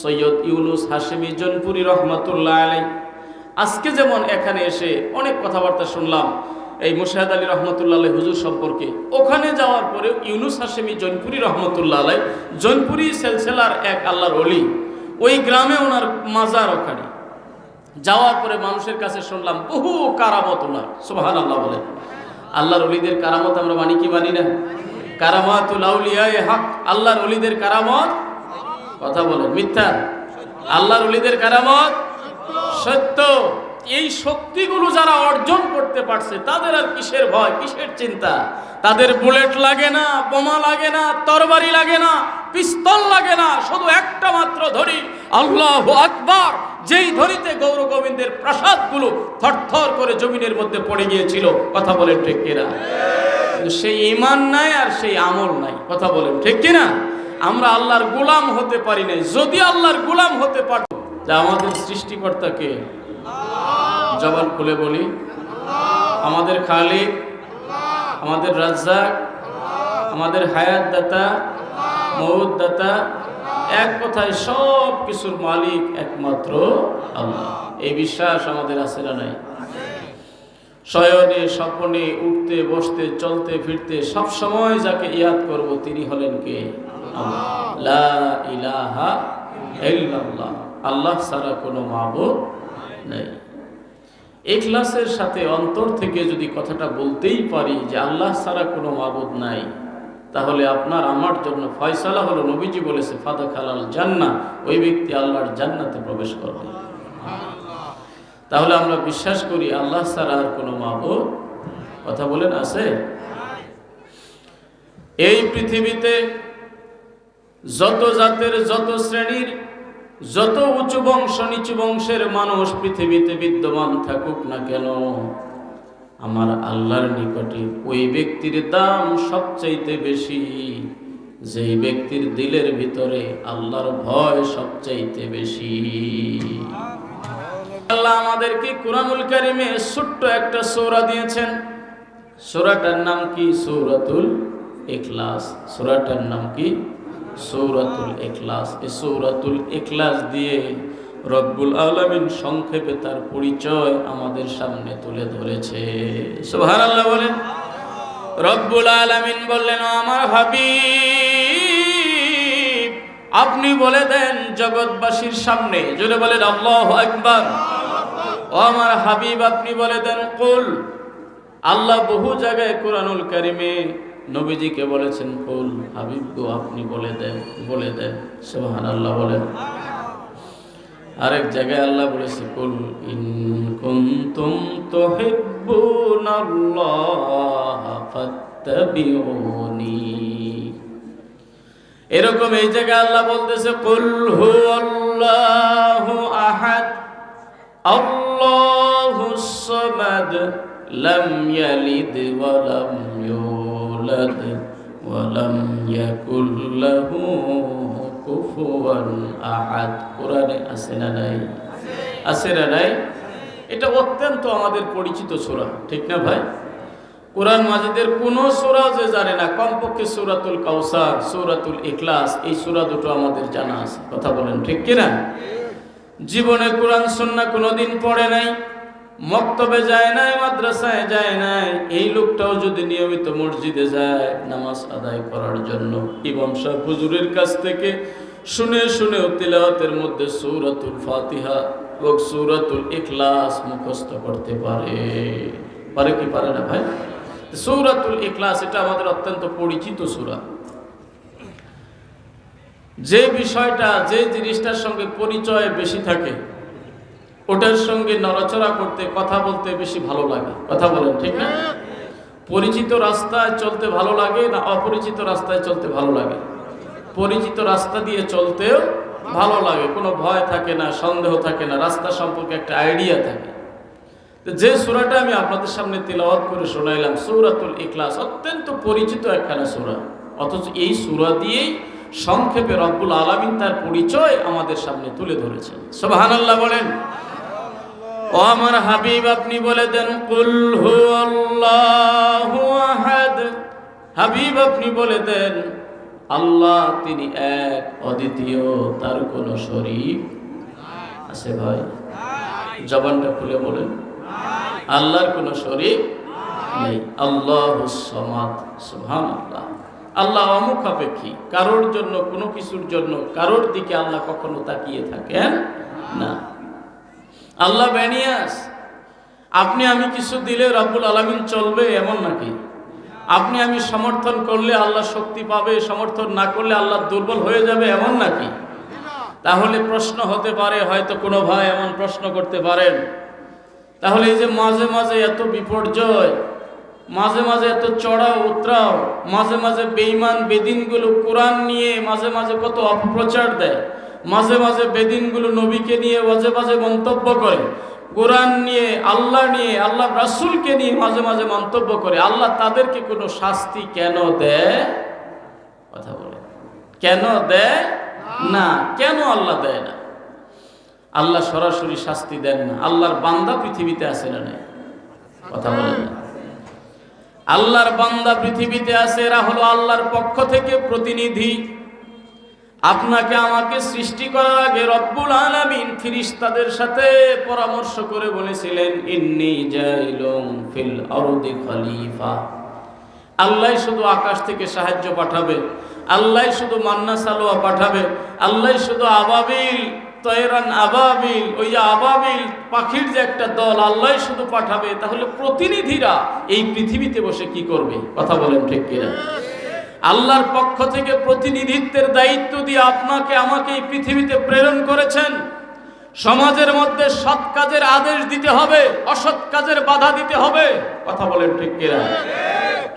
সৈয়দ ইউনুস হাশেমি জনপুরি রহমতুল্লাহ আলাই আজকে যেমন এখানে এসে অনেক কথাবার্তা শুনলাম এই মুশাহেদ আলী রহমতুল্লাহ আলাই হুজুর সম্পর্কে। ওখানে যাওয়ার পরে ইউনুস হাশেমি জৈনপুরি রহমতুল্লাহ আলাই জৈনপুরি সেলসেলার এক আল্লাহর অলি ওই গ্রামে ওনার মাজার ওখানে। যাওয়ার পরে মানুষের কাছে শুনলাম, বহু কারামত ওনার সোহান আল্লাহ বলে আল্লাহর অলিদের কারামত আমরা মানি কি মানি না? কারামাতুল হক, আল্লাহর অলিদের কারামত কথা বলেন মিথ্যা। আল্লাহর অলিদের কারামত সত্য। এই শক্তিগুলো যারা অর্জন করতে পারছে, তাদের আর কিসের ভয়, কিসের চিন্তা? তাদের বুলেট লাগে না, বোমা লাগে না, তরবারি লাগে না, পিস্তল লাগে না, শুধু একটা মাত্র ধরি আল্লাহ আকবার, যেই ধরিতে গৌর গোবিন্দের প্রাসাদগুলো থরথর করে জমিনের মধ্যে পড়ে গিয়েছিল। কথা বলেন ঠিক কিনা? সেই ইমান নাই আর সেই আমল নাই। কথা বলেন ঠিক কিনা? আমরা আল্লাহর গোলাম হতে পারি নাই। যদি আল্লাহর গোলাম হতে পারত আমাদের সৃষ্টিকর্তাকে জবান খুলে বলি। আমাদের খালিক আমাদের রাজ্জাক, আমাদের হায়াত দাতা মৌদ দাতা এক কথায় সব কিছুর মালিক একমাত্র আল্লাহ। এই বিশ্বাস আমাদের আছে না নাই? শয়নে, স্বপনে, উঠতে, বসতে, চলতে, ফিরতে সব সময় যাকে ইয়াদ করব তিনি হলেন কে? ইলাহা আল্লাহ ছাড়া কোনো মাবুদ নেই। এখলাসের সাথে অন্তর থেকে যদি কথাটা বলতেই পারি যে আল্লাহ ছাড়া কোনো মাবুদ নাই, তাহলে আপনার আমার জন্য ফয়সালা হলো নবীজি বলেছে ফাদা খালাল জান্না ওই ব্যক্তি আল্লাহর জান্নাতে প্রবেশ করবে। তাহলে আমরা বিশ্বাস করি আল্লাহ ছাড়া আর কোনো মাবুদ কথা বলেন আছে? এই পৃথিবীতে যত জাতের, যত শ্রেণির, যত উঁচু বংশ, নিচু বংশের মানুষ পৃথিবীতে বিদ্যমান থাকুক না কেন, আমার আল্লাহর নিকটে ওই ব্যক্তির দাম সবচাইতে বেশি। যেই ব্যক্তির দিলের ভিতরে আল্লাহর ভয় সবচাইতে বেশি। আল্লাহ আমাদেরকে কুরআনুল কারিমে ছোট্ট একটা সূরা দিয়েছেন। সূরাটার নাম কি? সূরাতুল ইখলাস। সূরাটার নাম কি? সৌরাতুল এখলাস এই সৌরাতুল এখলাস দিয়ে রব্বুল আলমিন সংক্ষেপে তার পরিচয় আমাদের সামনে তুলে ধরেছে। সোহান আল্লাহ বলেন, রব্বুল আলমিন বললেন, "ও আমার হাবিব, আপনি বলে দেন জগৎবাসীর সামনে, জোরে বলেন, আল্লাহ একবার ও আমার হাবিব, আপনি বলে দেন, কুল, আল্লাহ বহু জায়গায় কোরআনুল কারিমে নবীজিকে বলেছেন, কুল হাবিব গো, আপনি বলে দেন বলে দেন। সোহান আল্লাহ বলেন। আরেক জায়গায় আল্লাহ বলেছে, কুল ইন ফাত্তাবিউনি। এরকম এই জায়গায় আল্লাহ বলতেছে, কুল হুয়াল্লাহু আহাদ সামাদ, লাম ইয়ালিদ ওয়া লাম ইউলাদ। ওয়া লাম ইয়াকুল লাহু কুফুয়ান আহাদ কোরআনে আছে না নাই? আছে এটা অত্যন্ত আমাদের পরিচিত সূরা, ঠিক না ভাই? কোরআন মাজিদের কোনো সূরা যে জানে না, কমপক্ষে সূরাতুল কাউসার, সূরাতুল ইখলাস, এই সূরা দুটো আমাদের জানা আছে। কথা বলেন ঠিক কি না জীবনে কোরআন সুন্নাহ কোনোদিন পড়ে নাই। মক্তবে যায় নাই, মাদ্রাসায় যায় নাই। এই লোকটাও যদি নিয়মিত মসজিদে যায়, নামাজ আদায় করার জন্য। ইমাম শাহ হুজুরের কাছ থেকে শুনে শুনে তিলাওয়াতের মধ্যে সূরাতুল ফাতিহা এবং সূরাতুল ইখলাস মুখস্থ করতে পারে। পারে কি পারে না ভাই? সূরাতুল ইখলাস, এটা আমাদের অত্যন্ত পরিচিত সূরা। যে বিষয়টা, যে জিনিসটার সঙ্গে পরিচয় বেশি থাকে ওটার সঙ্গে নড়াচড়া করতে, কথা বলতে বেশি ভালো লাগে। কথা বলেন, ঠিক না? পরিচিত রাস্তায় চলতে ভালো লাগে না অপরিচিত রাস্তায় চলতে ভালো লাগে? পরিচিত রাস্তা দিয়ে চলতেও ভালো লাগে, কোনো ভয় থাকে না, সন্দেহ থাকে না, রাস্তা সম্পর্কে একটা আইডিয়া থাকে। যে সুরাটা আমি আপনাদের সামনে তিলাওয়াত করে শোনাইলাম, সৌরাতুল ইখলাস, অত্যন্ত পরিচিত একখানা সুরা। অথচ এই সুরা দিয়েই সংক্ষেপে রব্বুল আলামিন তার পরিচয় আমাদের সামনে তুলে ধরেছেন। সুবহানাল্লাহ বলেন ও আমার হাবিব, আপনি বলে দেন, কুল হুয়াল্লাহু আহাদ। হাবিব, আপনি বলে দেন, আল্লাহ তিনি এক, অদ্বিতীয়, তার কোনো শরীর আছে ভাই? জবানটা খুলে বলেন, আল্লাহর কোনো শরীর নেই। আল্লাহ আল্লাহ আল্লাহ অমুখাপেক্ষী কারোর জন্য, কোনো কিছুর জন্য, কারোর দিকে আল্লাহ কখনো তাকিয়ে থাকেন না। আল্লাহ ব্যানিয়াস আপনি আমি কিছু দিলে রব্বুল আলমিন চলবে এমন নাকি? আপনি আমি সমর্থন করলে আল্লাহ শক্তি পাবে, সমর্থন না করলে আল্লাহ দুর্বল হয়ে যাবে এমন নাকি? তাহলে প্রশ্ন হতে পারে, হয়তো কোনো ভাই এমন প্রশ্ন করতে পারেন। তাহলে এই যে মাঝে মাঝে এত বিপর্যয়, মাঝে মাঝে এত চড়াও উতরাও, মাঝে মাঝে বেইমান বেদিনগুলো কোরআন নিয়ে মাঝে মাঝে কত অপপ্রচার দেয়। মাঝে মাঝে বেদিনগুলো নবীকে নিয়ে মাঝে মাঝে মন্তব্য করে, কোরআন নিয়ে, আল্লাহ নিয়ে, আল্লাহ রাসুলকে নিয়ে মাঝে মাঝে মন্তব্য করে। আল্লাহ তাদেরকে কোনো শাস্তি কেন দেয়? কথা বলে। কেন দেয়? না। কেন আল্লাহ দেয় না? আল্লাহ সরাসরি শাস্তি দেন না। আল্লাহর বান্দা পৃথিবীতে আছে না কথা বলেন না। আল্লাহর বান্দা পৃথিবীতে আছে, এরা হলো আল্লাহর পক্ষ থেকে প্রতিনিধি। আপনাকে আমাকে সৃষ্টি করার আগে রব্বুল আলামিন ফিরিস্তাদের সাথে পরামর্শ করে বলেছিলেন, ইন্নি জাইলুম ফিল আরদি খলিফা। আল্লাহ শুধু আকাশ থেকে সাহায্য পাঠাবে, আল্লাহ শুধু মান্না সালোয়া পাঠাবে, আল্লাহ শুধু আবাবিল তয়রান আবাবিল, ওই যে আবাবিল পাখির যে একটা দল, আল্লাহ শুধু পাঠাবে। তাহলে প্রতিনিধিরা এই পৃথিবীতে বসে কি করবে? কথা বলেন ঠিক কিনা? আল্লাহর পক্ষ থেকে প্রতিনিধিত্বের দায়িত্ব দিয়ে আপনাকে আমাকে এই পৃথিবীতে প্রেরণ করেছেন। সমাজের মধ্যে সৎ কাজের আদেশ দিতে হবে, অসৎ কাজের বাধা দিতে হবে। কথা বলেন ঠিক কিনা?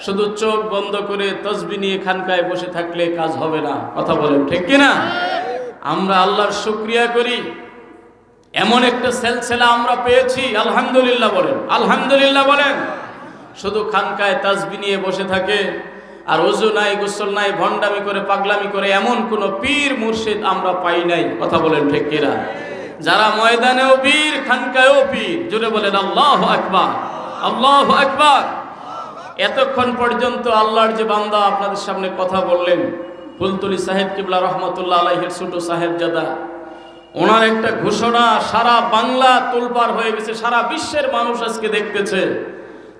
শুধু চোখ বন্ধ করে তসবি নিয়ে খানকায় বসে থাকলে কাজ হবে না। কথা বলেন ঠিক কিনা? আমরা আল্লাহর শুক্রিয়া করি। এমন একটা সেলসেলা আমরা পেয়েছি, আলহামদুলিল্লাহ বলেন। আলহামদুলিল্লাহ বলেন। শুধু খানকায় তাসবি নিয়ে বসে থাকে আর অজু নাই, গোসল নাই, ভণ্ডামি করে, পাগলামি করে এমন কোন পীর মুর্শিদ আমরা পাই নাই। কথা বলেন ঠিক কিনা? যারা ময়দানেও পীর, খানকায়ও পীর জুড়ে বলেন, আল্লাহ আকবার আল্লাহ আকবার। এতক্ষণ পর্যন্ত আল্লাহর যে বান্দা আপনাদের সামনে কথা বললেন, ফুলতলি সাহেব কিবলা রহমতুল্লাহ আলাইহের ছোট সাহেব জাদা ওনার একটা ঘোষণা সারা বাংলা তোলপার হয়ে গেছে, সারা বিশ্বের মানুষ আজকে দেখতেছে।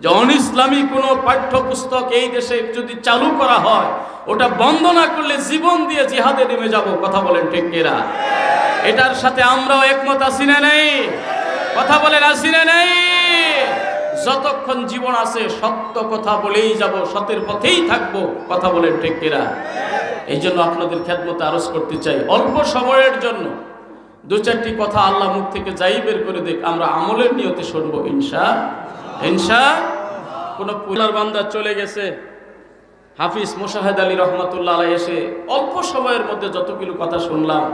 যে অন ইসলামী কোনো পাঠ্যপুস্তক এই দেশে যদি চালু করা হয়, ওটা বন্ধ না করলে জীবন দিয়ে জিহাদে নেমে যাব, কথা বলেন ঠিক কিনা? এটার সাথে আমরাও একমত, আছি না নেই? কথা বলেন আসি না নেই? যতক্ষণ জীবন আছে, সত্য কথা বলেই যাব, সতের পথেই থাকব, কথা বলেন ঠিক কিনা? এই জন্য আপনাদের খেদমতে আরজ করতে চাই, অল্প সময়ের জন্য। দু চারটি কথা আল্লাহ মুখ থেকে যাই বের করে দেখ আমরা আমলের নিয়তে শুনব, ইনশা ইনশা কোনো পুলার বান্দা চলে গেছে। হাফিজ মোশাহেদ আলী রহমতুল্লাহ এসে অল্প সময়ের মধ্যে যতগুলো কথা শুনলাম।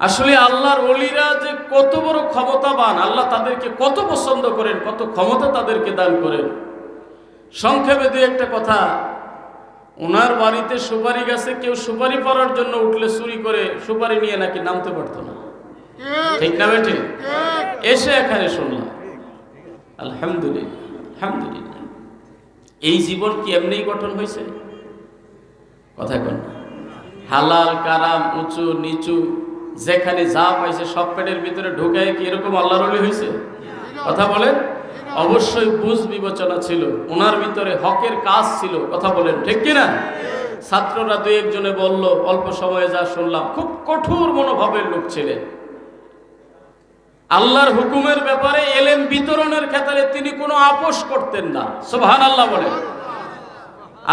আসলে আল্লাহর অলিরা যে কত বড় ক্ষমতাবান আল্লাহ তাদেরকে কত পছন্দ করেন কত ক্ষমতা তাদেরকে দান করেন। সংক্ষেপে দু একটা কথা। ওনার বাড়িতে সুপারি গাছে কেউ সুপারি পড়ার জন্য উঠলে চুরি করে সুপারি নিয়ে নাকি নামতে পারতো না। ঠিক না বেঠে এসে এখানে শুনলাম। আলহামদুলিল্লাহ আলহামদুলিল্লাহ। এই জীবন কি এমনিই গঠন হয়েছে? কথা কোন। হালাল, কারাম, উঁচু, নিচু, যেখানে যা পাইছে সব পেটের ভিতরে ঢুকায় কি এরকম আল্লাহর হয়েছে? কথা বলেন। অবশ্যই বুঝ বিবেচনা ছিল। ওনার ভিতরে হকের কাজ ছিল। কথা বলেন, ঠিক কিনা? ছাত্ররা দু একজনে বলল, অল্প সময়ে যা শুনলাম, খুব কঠোর মনোভাবের লোক ছিলেন। আল্লাহর হুকুমের ব্যাপারে এলেন বিতরণের ক্ষেত্রে তিনি কোনো আপোষ করতেন না। সোভান আল্লাহ বলেন।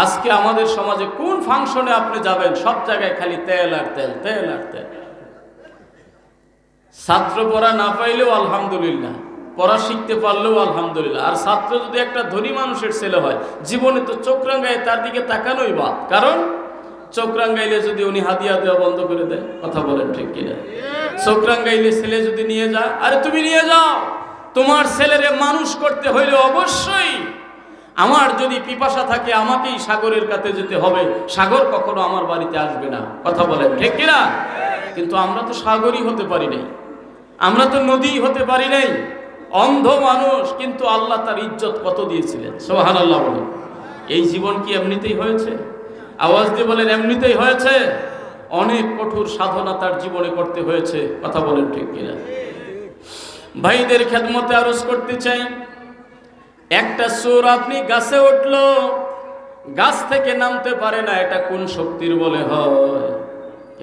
আজকে আমাদের সমাজে কোন ফাংশনে আপনি যাবেন, সব জায়গায় খালি তেল আর তেল তেল আর তেল। ছাত্র পড়া না পাইলেও আলহামদুলিল্লাহ, পড়া শিখতে পারলেও আলহামদুলিল্লাহ। আর ছাত্র যদি একটা ধনী মানুষের ছেলে হয়, জীবনে তো চোখ রাঙ্গায় তার দিকে তাকানোই বাদ। কারণ চোখ রাঙ্গাইলে যদি উনি হাদিয়া দেওয়া বন্ধ করে দেয়, কথা বলেন ঠিক কিনা? চোখ রাঙ্গাইলে ছেলে যদি নিয়ে যায়, আরে তুমি নিয়ে যাও। তোমার ছেলেরে মানুষ করতে হইলে অবশ্যই আমার যদি পিপাসা থাকে, আমাকেই সাগরের কাছে যেতে হবে। সাগর কখনো আমার বাড়িতে আসবে না। কথা বলেন, ঠিক কিনা? কিন্তু আমরা তো সাগরই হতে পারি নাই। আমরা তো নদী হতে পারি নাই। অন্ধ মানুষ, কিন্তু আল্লাহ তার ইজ্জত কত দিয়েছিলেন? সোহান আল্লাহ বলেন। এই জীবন কি এমনিতেই হয়েছে? আওয়াজ দিয়ে বলেন, এমনিতেই হয়েছে। অনেক কঠোর সাধনা তার জীবনে করতে হয়েছে, কথা বলেন ঠিক কিনা। ভাইদের খেদমতে আরজ করতে চাই, একটা সুর আপনি গাছে উঠল, গাছ থেকে নামতে পারে না, এটা কোন শক্তির বলে হয়?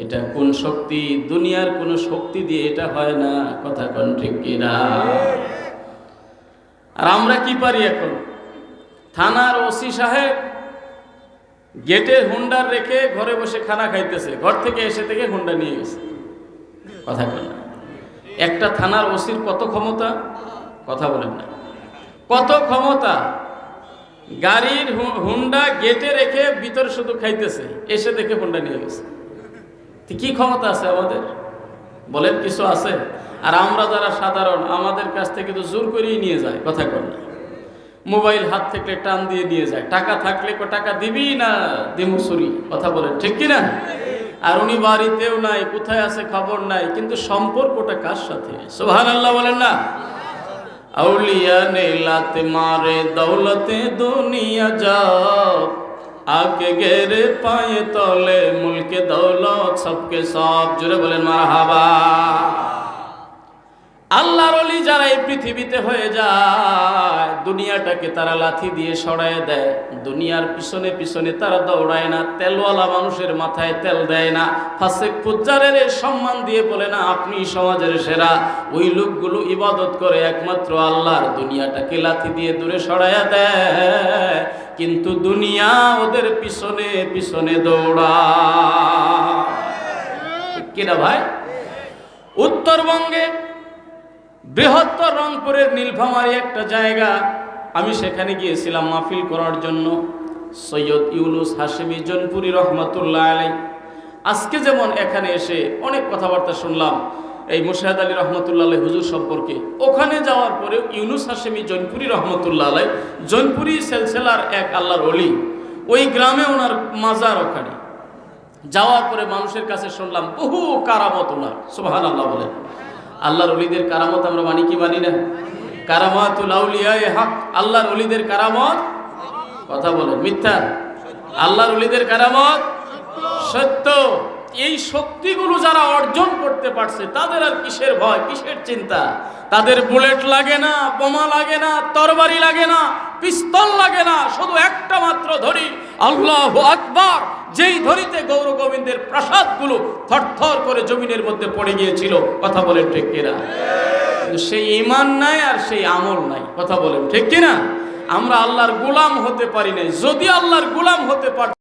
এটা কোন শক্তি? দুনিয়ার কোন শক্তি দিয়ে এটা হয় না, কথা কোন ঠিক কিনা? আর আমরা কি পারি এখন? থানার ওসি সাহেব গেটে হুন্ডার রেখে ঘরে বসে খানা খাইতেছে। ঘর থেকে এসে থেকে হুন্ডা নিয়ে গেছে। কথা বলেন না। একটা থানার ওসির কত ক্ষমতা? কথা বলেন না। কত ক্ষমতা? গাড়ির হুন্ডা গেটে রেখে ভিতরে শুধু খাইতেছে। এসে দেখে হুন্ডা নিয়ে গেছে। কি ক্ষমতা আছে আমাদের? বলেন কিছু আছে? আর আমরা যারা সাধারণ, আমাদের কাছ থেকে তো জোর করেই নিয়ে যায়। কথা কর না। মোবাইল হাত থেকে টান দিয়ে নিয়ে যায়। টাকা থাকলে টাকা দিবি না দিমুসুরি কথা বলেন, ঠিক কিনা? আর উনি বাড়িতেও নাই, কোথায় আছে খবর নাই, কিন্তু সম্পর্কটা কার সাথে? সোহান আল্লাহ বলেন না? আউলিয়া নেলাত মারে দৌলতে দুনিয়া যাও, আগে গেরে পায়ে তলে মুলকে দৌলত, সবকে সব। জুড়ে বলেন মারা হাবা আল্লাহর অলি যারা এই পৃথিবীতে হয়ে যায়, দুনিয়াটাকে তারা লাথি দিয়ে সরায় দেয়। দুনিয়ার পিছনে পিছনে তারা দৌড়ায় না, তেলওয়ালা মানুষের মাথায় তেল দেয় না। ফাসেক ফুজ্জারের সম্মান দিয়ে বলে, না, আপনি সমাজের সেরা। ওই লোকগুলো ইবাদত করে একমাত্র আল্লাহর। দুনিয়াটাকে লাথি দিয়ে দূরে সরাইয়া দেয়। কিন্তু দুনিয়া ওদের পিছনে পিছনে দৌড়া কিনা ভাই? উত্তরবঙ্গে বৃহত্তর রংপুরের নীলফামারি একটা জায়গা আমি সেখানে গিয়েছিলাম মাহফিল করার জন্য। সৈয়দ ইউনুস হাশেমি জনপুরি রহমতুল্লাহ আলাই আজকে যেমন এখানে এসে অনেক কথাবার্তা শুনলাম, এই মুশাহেদ আলী রহমতুল্লাহ আলাই হুজুর সম্পর্কে। ওখানে যাওয়ার পরে ইউনুস হাশেমি জনপুরি রহমতুল্লাহ আলাই জনপুরি সেলসেলার এক আল্লাহর অলি ওই গ্রামে ওনার মাজার ওখানে। যাওয়ার পরে মানুষের কাছে শুনলাম, বহু কারামত ওনার সুবাহান আল্লাহ বলেন। আল্লাহর অলিদের কারামত আমরা মানি কি মানি না? কারামাতুল হক। আল্লাহর অলিদের কারামত কথা বলেন, মিথ্যা। আল্লাহর অলিদের কারামত সত্য। এই শক্তিগুলো যারা অর্জন করতে পারছে, তাদের আর কিসের ভয়, কিসের চিন্তা? তাদের বুলেট লাগে না, বোমা লাগে না, তরবারি লাগে না, পিস্তল লাগে না, শুধু একটা মাত্র ধরি, আল্লাহ আকবার। যেই ধরিতে গৌর গোবিন্দের প্রাসাদ প্রাসাদগুলো থরথর করে জমিনের মধ্যে পড়ে গিয়েছিল, কথা বলেন ঠিক কিনা? সেই ইমান নাই আর সেই আমল নাই, কথা বলেন ঠিক কিনা? আমরা আল্লাহর গুলাম হতে পারি নাই। যদি আল্লাহর গুলাম হতে পার